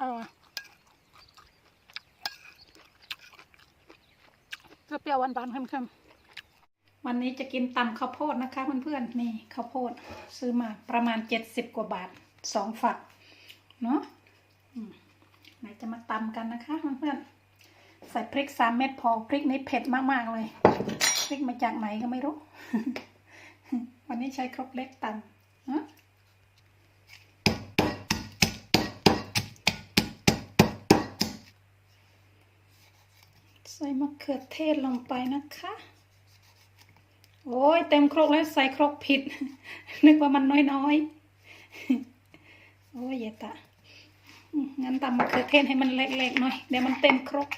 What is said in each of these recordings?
อร่อยเปรี้ยวหวานๆเค็มๆวันนี้จะกินตำข้าวโพดนะคะเพื่อนๆนี่ข้าวโพดซื้อมาประมาณเจ็ดสิบกว่าบาทสองฝักเนาะไหนจะมาตำกันนะคะเพื่อนๆใส่พริกสามเม็ดพอพริกนี้เผ็ดมากๆเลยพริกมาจากไหนก็ไม่รู้ วันนี้ใช้ครกเล็กตำเนาะ ใส่มะเขือเทศลงไปนะคะ โอ้ยเต็มครกแล้วใส่ครกผิด นึกว่ามันน้อยๆ โอ้ยเยตะงั้นตำมะเขือเทศให้มันเล็กๆหน่อย เดี๋ยวมันเต็มครก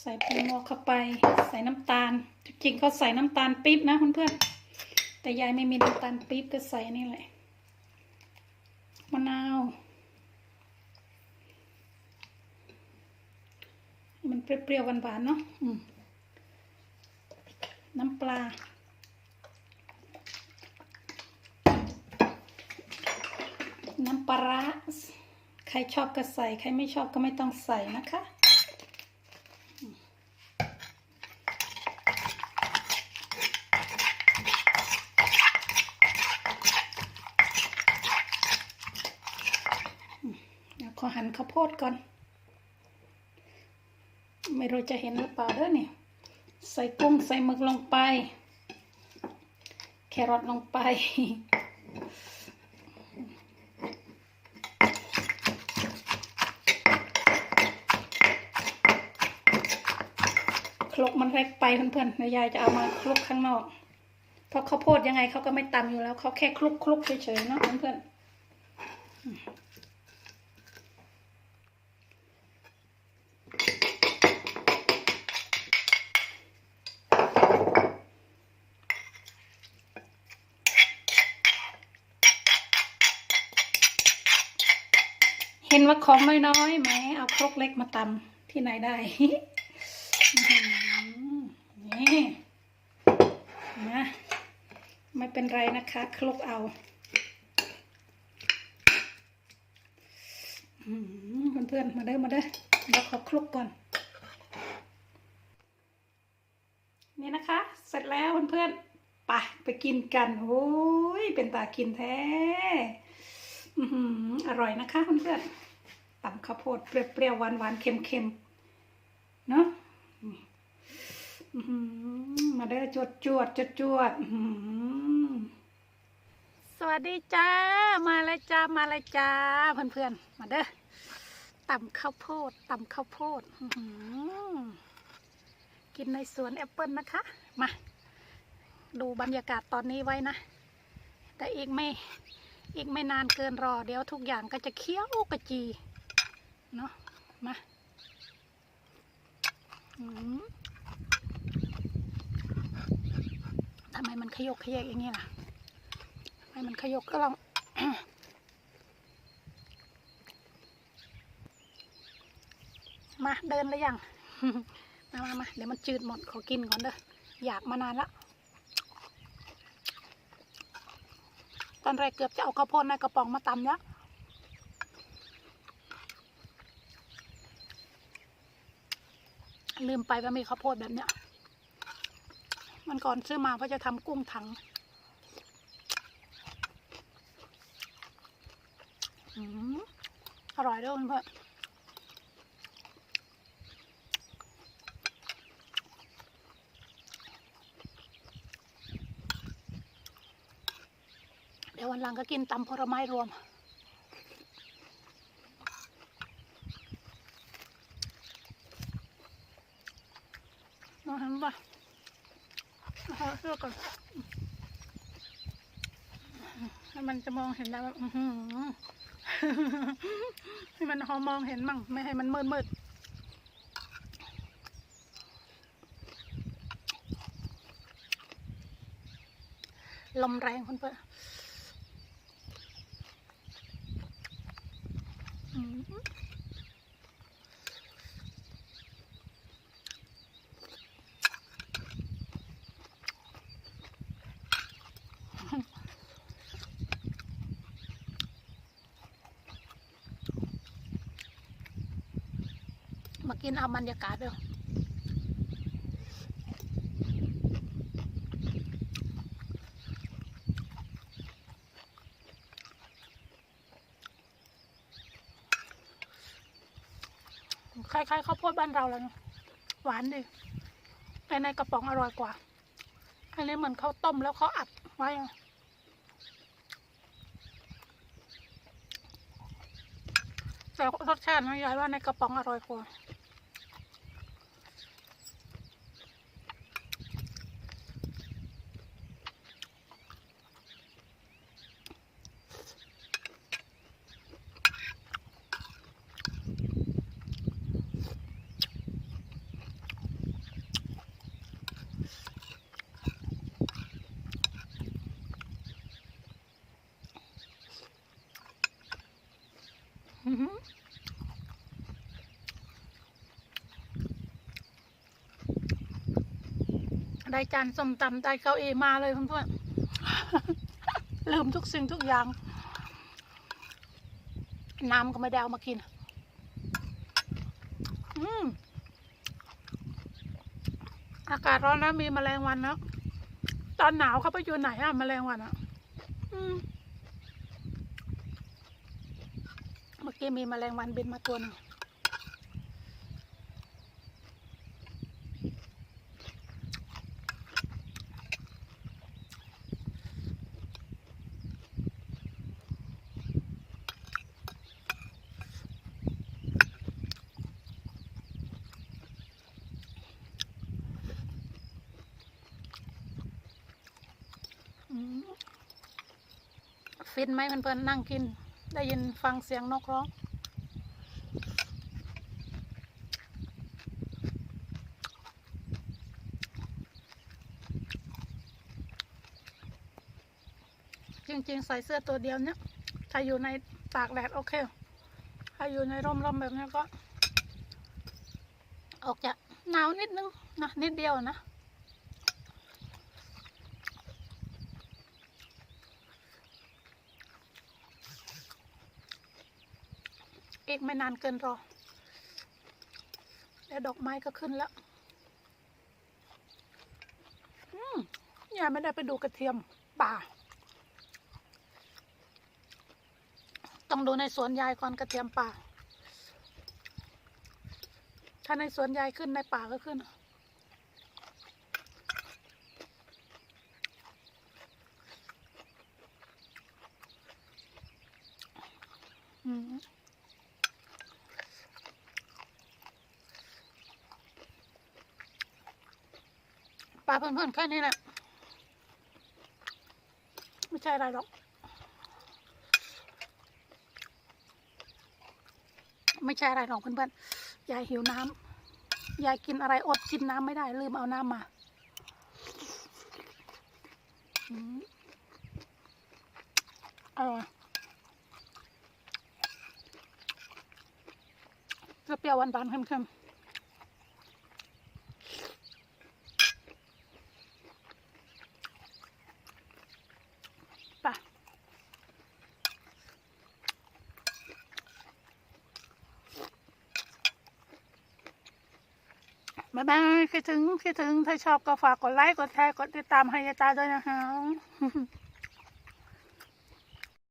ใส่ผงนัวเข้าไป ใส่น้ำตาล จริงๆเขาใส่น้ำตาลปี๊บนะเพื่อนๆแต่ยายไม่มีน้ำตาลปี๊บก็ใส่นี่แหละมะนาว ให้ มันเปรี้ยวๆหวานๆเนาะน้ำปลา น้ำปลาร้าใครชอบก็ใส่ ใครไม่ชอบก็ไม่ต้องใส่นะคะเดี๋ยวขอหั่นข้าวโพดก่อน ไม่รู้จะเห็นหรือเปล่าเด้อเนี่ยใส่กุ้งใส่หมึกลงไป แครอทลงไป คลุกมันเล็กไปเพื่อนๆเดี๋ยยายจะเอามาคลุกข้างนอก เพราะเขาโพดยังไงเขาก็ไม่ตำอยู่แล้ว เขาแค่คลุกคลุกๆเฉยๆเนาะเพื่อนๆ เห็นว่าของน้อยๆไหมเอาครกเล็กมาตำที่ไหนได้นี่นะไม่เป็นไรนะคะ คลุกเอาอื้อหือเพื่อนๆมาเด้อมาเด้อเราขอคลุกก่อน นี่นะคะ เสร็จแล้วเพื่อนๆไปไปกินกันโอ้ยเป็นตากินแท้ อร่อยนะคะเพื่อนๆตำข้าวโพดเปรี้ยวๆหวานๆเค็มๆเนาะมาเด้อจวดจวดจวดจวดสวัสดีจ้า มาเลยจ้า มาเลยจ้าเพื่อนๆ มาเด้อตำข้าวโพดตำข้าวโพดกินในสวนแอปเปิลนะคะ มา ดูบรรยากาศตอนนี้ไว้นะ แต่อีกไม่ อีกไม่นานเกินรอ เดี๋ยวทุกอย่างก็จะเคี้ยวกระจี เนาะมาทำไมมันขยกขยกอย่างนี้ล่ะทำไมมันขยกก็ลองมาเดินหรือยัง มามามาเดี๋ยวมันจืดหมดขอกินก่อนเด้ออยากมานานละ ตอนแรกเกือบจะเอาข้าวโพดในกระป๋องมาตำเนี้ยลืมไปว่ามีข้าวโพดแบบเนี้ยมันก่อนซื้อมาเพราะจะทำกุ้งถังอืมอร่อยด้วยเพื่อน ยววันหลังก็กินตำผลไม้รวมน้องเห็นปะนะคะเสื้อก่อนให้มันจะมองเห็นได้ว่าอื้อหือให้มันพอมองเห็นมั่ง ไม่ให้มันมืดมืดลมแรงคุณเพื่อน มากินเอาบรรยากาศเด้อ คล้ายๆข้าวโพดบ้านเราแล้วหวานดีไอในกระป๋องอร่อยกว่า อันนี้เหมือนเขาต้มแล้วเขาอัดไว้แต่รสชาตินะยายว่าในกระป๋องอร่อยกว่า ได้จานส้มตำได้เก้าอี้มาเลยเพื่อนๆลืมทุกสิ่งทุกอย่าง น้ำก็ไม่ได้เอามากิน อืมอากาศร้อนแล้วมีแมลงวันแล้วตอนหนาวเขาไปอยู่ไหนอะแมลงวันอะอืมเมื่อกี้มีแมลงวันบินมาตัวหนึงอืม ฟินไหมเพื่อนๆนั่งกิน ได้ยินฟังเสียงนกร้อง จริงๆ ใส่เสื้อตัวเดียวเนี่ยถ้าอยู่ในตากแดดโอเค ถ้าอยู่ในร่มๆแบบนี้ก็ ออกจะหนาวนิดนึงนะนิดเดียวนะ เอกไม่นานเกินรอ แล้วดอกไม้ก็ขึ้นแล้วอืมยายไม่ได้ไปดูกระเทียมป่า ต้องดูในสวนยายก่อนกระเทียมป่า ถ้าในสวนยายขึ้นในป่าก็ขึ้น อืม ปลาเพื่อนๆแค่นี้แหละไม่ใช่อะไรหรอกไม่ใช่อะไรหรอกเพื่อนๆยายหิวน้ำยายกินอะไรอดกินน้ำไม่ได้ลืมเอาน้ำมาอืมอร่อยเปรี้ยวหวานๆเค็มๆ บ๊ายบายคิดถึงคิดถึง ถ้าชอบก็ฝากกดไลค์ กดแชร์ กดติดตามให้ยายตาด้วยนะคะ